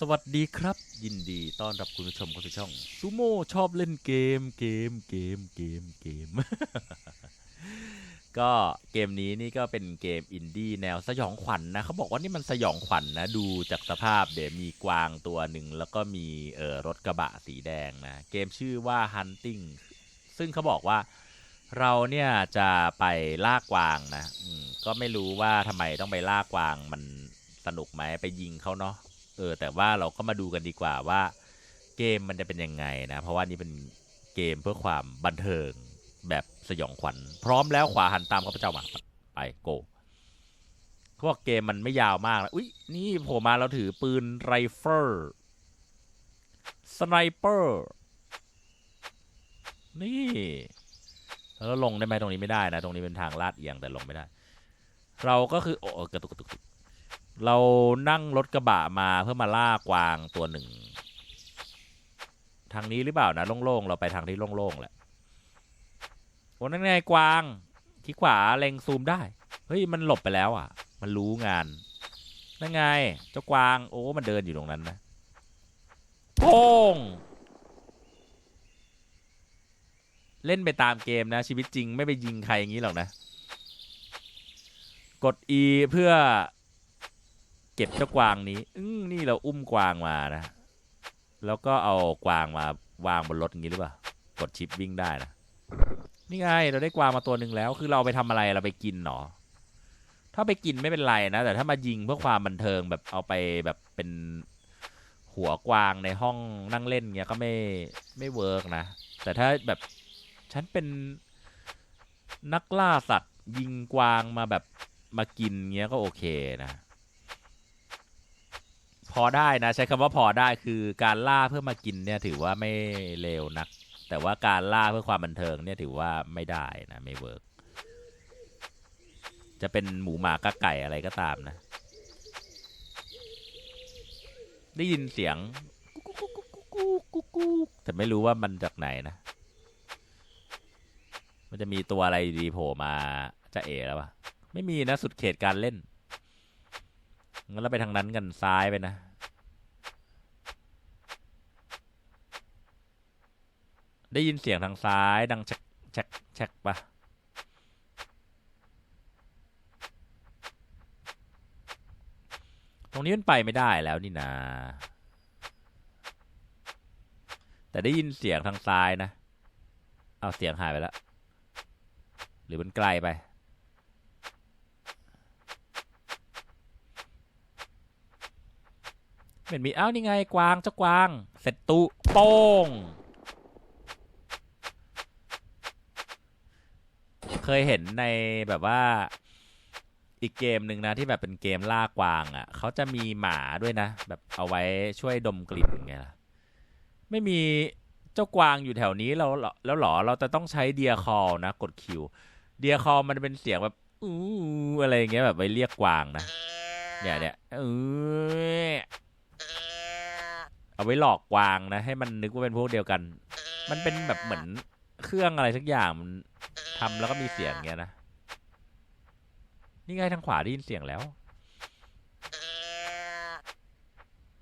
สวัสดีครับ ยินดีต้อนรับคุณผู้ชมเข้าสู่ช่องซูโม่ชอบเล่นเกมเกมเกมเกมเกม ก็เกมนี้นี่ก็เป็นเกมอินดี้แนวสยองขวัญนะเขาบอกว่านี่มันสยองขวัญนะดูจากสภาพเดี๋ยวมีกวางตัวหนึ่งแล้วก็มีเอ่อรถกระบะสีแดงนะ เกมชื่อว่า Hunting ซึ่งเขาบอกว่าเราเนี่ยจะไปล่ากวางนะก็ไม่รู้ว่าทำไมต้องไปล่ากวางมันสนุกไหมไปยิงเขาเนาะ เออแต่ว่าเราก็มาดูกันดีกว่าว่าเกมมันจะเป็นยังไงนะ เพราะว่านี่เป็นเกมเพื่อความบันเทิงแบบสยองขวัญ พร้อมแล้วขวาหันตามข้าพเจ้ามาไปโกเขาบอกเกมมันไม่ยาวมากนะอุ้ยนี่โผล่มาเราถือปืนไรเฟิลสไนเปอร์นี่แล้วลงได้ไหมตรงนี้ไม่ได้นะ ตรงนี้เป็นทางลาดเอียงแต่ลงไม่ได้ เราก็คือโอ้กระกกระตุกกระตุก เรานั่งรถกระบะมาเพื่อมาล่ากวางตัวหนึ่ง ทางนี้หรือเปล่านะโล่งๆ เราไปทางที่โล่งๆแหละโอ้นั่นไงกวางที่ขวาเล็งซูมได้ เฮ้ยมันหลบไปแล้วอะ มันรู้งานนั่นไง เจ้ากวางโอ้มันเดินอยู่ตรงนั้นนะโป้งเล่นไปตามเกมนะชีวิตจริงไม่ไปยิงใครอย่างนี้หรอกนะ กด E เพื่อ เก็บเจ้ากวางนี้ อืมนี่เราอุ้มกวางมานะ แล้วก็เอากวางมาวางบนรถอย่างนี้หรือเปล่ากดชิปวิ่งได้นะนี่ไงเราได้กวางมาตัวหนึ่งแล้ว คือเราไปทำอะไรเราไปกินหนอถ้าไปกินไม่เป็นไรนะ แต่ถ้ามายิงเพื่อความบันเทิงแบบเอาไปแบบเป็นหัวกวางในห้องนั่งเล่นเงี้ยก็ไม่ไม่เวิร์กนะ แต่ถ้าแบบฉันเป็นนักล่าสัตว์ยิงกวางมาแบบมากินเงี้ยก็โอเคนะ พอได้นะ ใช้คำว่าพอได้คือการล่าเพื่อมากินเนี่ยถือว่าไม่เลวนัก แต่ว่าการล่าเพื่อความบันเทิงเนี่ยถือว่าไม่ได้นะไม่เวิร์กจะเป็นหมูหมากระไก่อะไรก็ตามนะ ได้ยินเสียงกุ๊กกุ๊กกุ๊กกุ๊กกุ๊กกุ๊กแต่ไม่รู้ว่ามันจากไหนนะ มันจะมีตัวอะไรดีโผล่มาจะเอแล้ววะไม่มีนะสุดเขตการเล่นงั้นเราไปทางนั้นกันซ้ายไปนะ ได้ยินเสียงทางซ้ายดังแชกแชกแชกปะตรงนี้มันไปไม่ได้แล้วนี่นาแต่ได้ยินเสียงทางซ้ายนะ เอาเสียงหายไปแล้ว หรือมันไกลไป เหมือนมี เอ้า นี่ไง กวาง เจ้ากวาง เสร็จตุโป้ง เคยเห็นในแบบว่า อีกเกมหนึ่งนะที่แบบเป็นเกมล่ากวางอะ่ะเขาจะมีหมาด้วยนะ แบบเอาไว้ช่วยดมกลิ่นไงล่ะไม่มีเจ้ากวางอยู่แถวนี้เราแล้วหรอเราจะต้องใช้เดียคอลนะ กดคิว เดียคอลมันเป็นเสียงแบบอู้อะไรอย่างเงี้ยแบบไว้เรียกกวางนะเนี่ยเนี่ยเออเอาไว้หลอกกวางนะ ให้มันนึกว่าเป็นพวกเดียวกัน มันเป็นแบบเหมือน เครื่องอะไรสักอย่างมันทำแล้วก็มีเสียงเงี้ยนะ นี่ไงทางขวาได้ยินเสียงแล้ว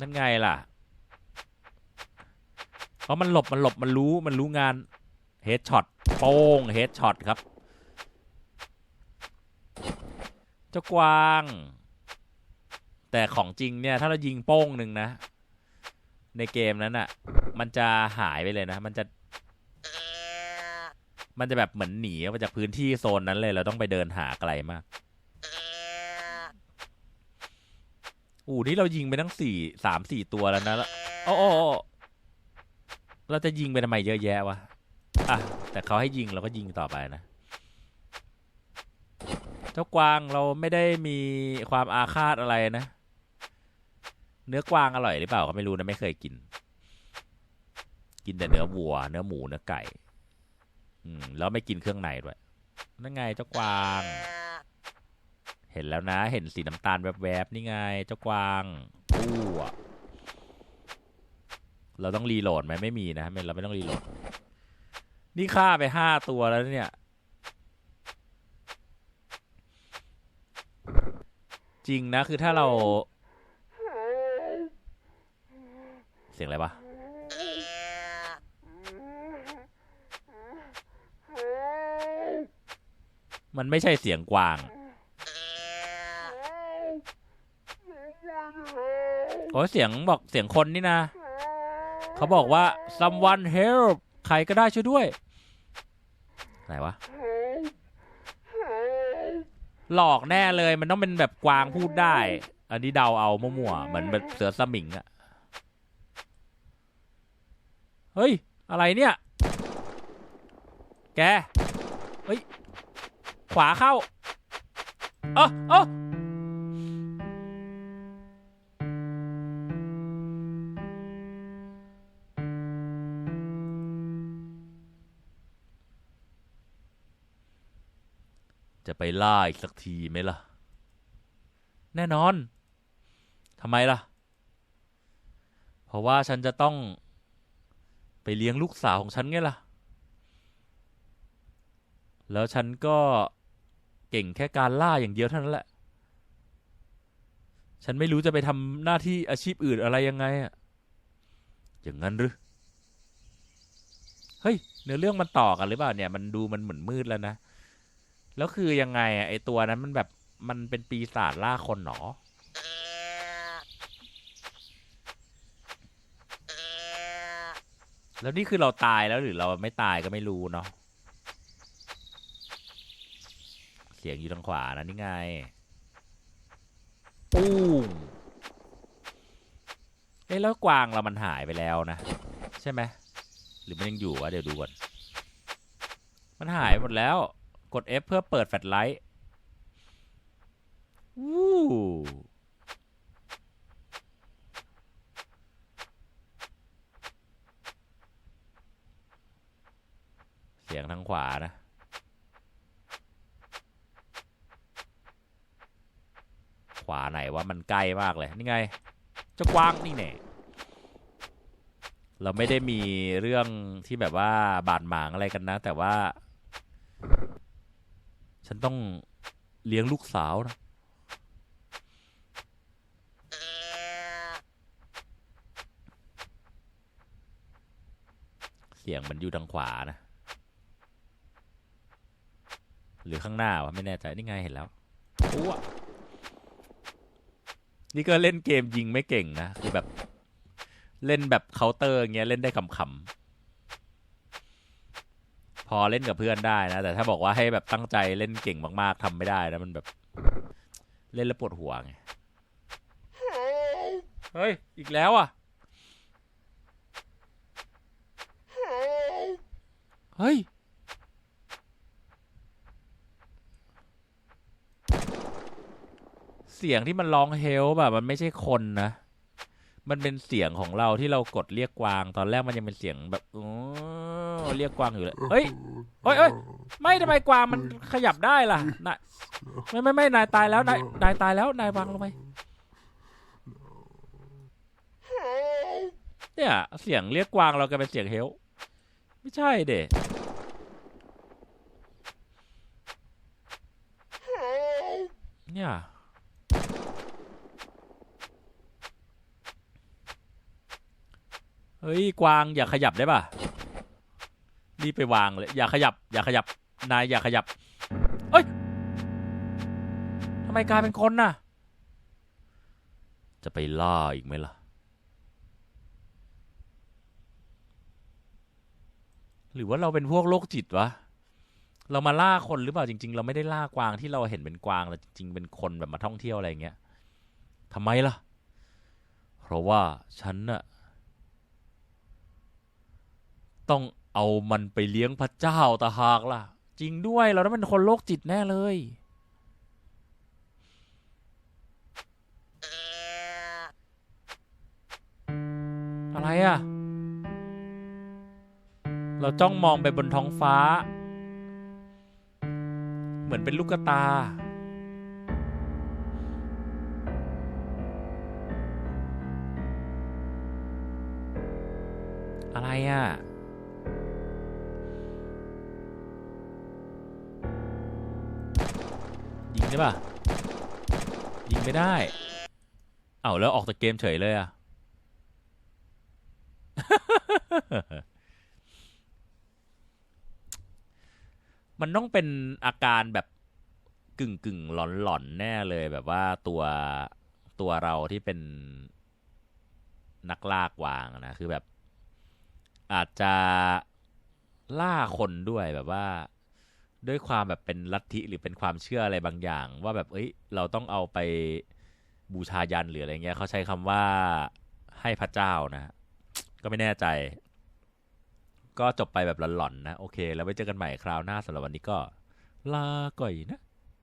นั่นไงล่ะ เพราะมันหลบมันหลบมันรู้มันรู้งานเฮดช็อตโป้งเฮดช็อตครับ เจ้ากวาง แต่ของจริงเนี่ย ถ้าเรายิงโป้งหนึ่งนะ ในเกมนั้นอะ่ะ มันจะหายไปเลยนะ มันจะ มันจะแบบเหมือนหนีออกมาจากพื้นที่โซนนั้นเลย เราต้องไปเดินหาไกลมากอู้นี่เรายิงไปทั้งสี่สามสี่ตัวแล้วนะแล้วโอ้โอเราจะยิงไปทำไมเยอะแยะวะอะแต่เขาให้ยิงเราก็ยิงต่อไปนะเจ้ากวางเราไม่ได้มีความอาฆาตอะไรนะ เนื้อกวางอร่อยหรือเปล่าก็ไม่รู้นะไม่เคยกิน กินแต่เนื้อวัว เนื้อหมูเนื้อไก่ อืมแล้วไม่กินเครื่องในด้วยนั่นไงเจ้ากวาง เห็นแล้วนะ เห็นสีน้ำตาลแวบๆนี่ไง เจ้ากวางอู้อะเราต้องรีโหลดไหมไม่มีนะไม่เราไม่ต้องรีโหลด นี่ฆ่าไปห้าตัวแล้วเนี่ย จริงนะคือถ้าเรา เสียงอะไรวะ มันไม่ใช่เสียงกวาง โอ้เสียงบอกเสียงคนนี่นะ เขาบอกว่า someone help ใครก็ได้ช่วยด้วย ไหนวะ หลอกแน่เลยมันต้องเป็นแบบกวางพูดได้ อันนี้เดาเอามั่วๆเหมือนแบบเสือสมิงอะเฮ้ย อะไรเนี่ย แก เฮ้ย ขวาเข้าเออเออจะไปล่าอีกสักทีไหมล่ะ แน่นอนทำไมล่ะ เพราะว่าฉันจะต้องไปเลี้ยงลูกสาวของฉันไงล่ะ แล้วฉันก็ ก่งแค่การล่าอย่างเดียวเท่านั้นแหละ ฉันไม่รู้จะไปทำหน้าที่อาชีพอื่นอะไรยังไงอะอย่างนั้นหรือ เฮ้ย เนื้อเรื่องมันต่อกันหรือเปล่าเนี่ย มันดูมันเหมือนมืดแล้วนะ แล้วคือยังไงอะไอตัวนั้นมันแบบมันเป็นปีศาจล่าคนหนอแล้วนี่คือเราตายแล้วหรือเราไม่ตายก็ไม่รู้เนาะ เสียงอยู่ทางขวานะนี่ไงปุ้งเอ้แล้วกวางเรามันหายไปแล้วนะ ใช่ไหมหรือมันยังอยู่วะเดี๋ยวดูก่อน มันหายหมดแล้ว กด F เพื่อเปิดแฟลชไลท์วู้เสียงทางขวานะ ขวาไหนว่ามันใกล้มากเลยนี่ไงเจ้ากว้างนี่แน่เราไม่ได้มีเรื่องที่แบบว่าบาดหมางอะไรกันนะ แต่ว่า ฉันต้องเลี้ยงลูกสาวนะเสียงมันอยู่ทางขวานะ หรือข้างหน้าวะไม่แน่ใจนี่ไงเห็นแล้วอ้ว นี่ก็เล่นเกมยิงไม่เก่งนะคือแบบเล่นแบบเคาน์เตอร์เงี้ยเล่นได้ขำๆพอเล่นกับเพื่อนได้นะ แต่ถ้าบอกว่าให้แบบตั้งใจเล่นเก่งมากๆทำไม่ได้นะมันแบบ เล่นแล้วปวดหัวไงเฮ้ย อีกแล้วอะ เฮ้ย เสียงที่มันร้องเฮลแบบมันไม่ใช่คนนะ มันเป็นเสียงของเราที่เรากดเรียกกวาง ตอนแรกมันยังเป็นเสียงแบบโอ้เรียกกวางอยู่เลยเฮ้ยเฮ้ยเฮ้ยไม่ทำไมกวางมันขยับได้ล่ะนายไม่ไม่ไม่นายตายแล้วนายนายตายแล้วนายวางลงไปเนี่ย เสียงเรียกกวางเรากลายเป็นเสียงเฮลไม่ใช่เด็เนี่ย เฮ้ยกวางอย่าขยับได้ป่ะรีบไปวางเลย อย่าขยับ อย่าขยับ นายอย่าขยับเอ้ยทำไมกลายเป็นคนน่ะ จะไปล่าอีกไหมล่ะ หรือว่าเราเป็นพวกโรคจิตวะ เรามาล่าคนหรือเปล่าจริง ๆ เราไม่ได้ล่ากวางที่เราเห็นเป็นกวางแต่จริง ๆ เป็นคนแบบมาท่องเที่ยวอะไรอย่างเงี้ยทำไมล่ะ เพราะว่าฉันน่ะ ต้องเอามันไปเลี้ยงพระเจ้าตาหากล่ะ จริงด้วยเราต้องเป็นคนโรคจิตแน่เลย อะไรอะ่ะ เราจ้องมองไปบนท้องฟ้า เหมือนเป็นลูกตาอะไรอะ่ะยิงได้ป่ะ ยิงไม่ได้ เอาแล้วออกจากเกมเฉยเลยอะมันต้องเป็นอาการแบบกึ่งกึ่งหลอนหลอนแน่เลยแบบว่าตัวตัวเราที่เป็นนักลากวางนะ คือแบบ อาจจะล่าคนด้วยแบบว่า ด้วยความแบบเป็นลัทธิหรือเป็นความเชื่ออะไรบางอย่าง ว่าแบบเอ้ย เราต้องเอาไปบูชายันหรืออะไรเงี้ยเขาใช้คำว่าให้พระเจ้านะ ก็ไม่แน่ใจ ก็จบไปแบบหลอนๆนะ โอเค แล้วไว้เจอกันใหม่คราวหน้าสำหรับวันนี้ก็ ลาก่อยนะ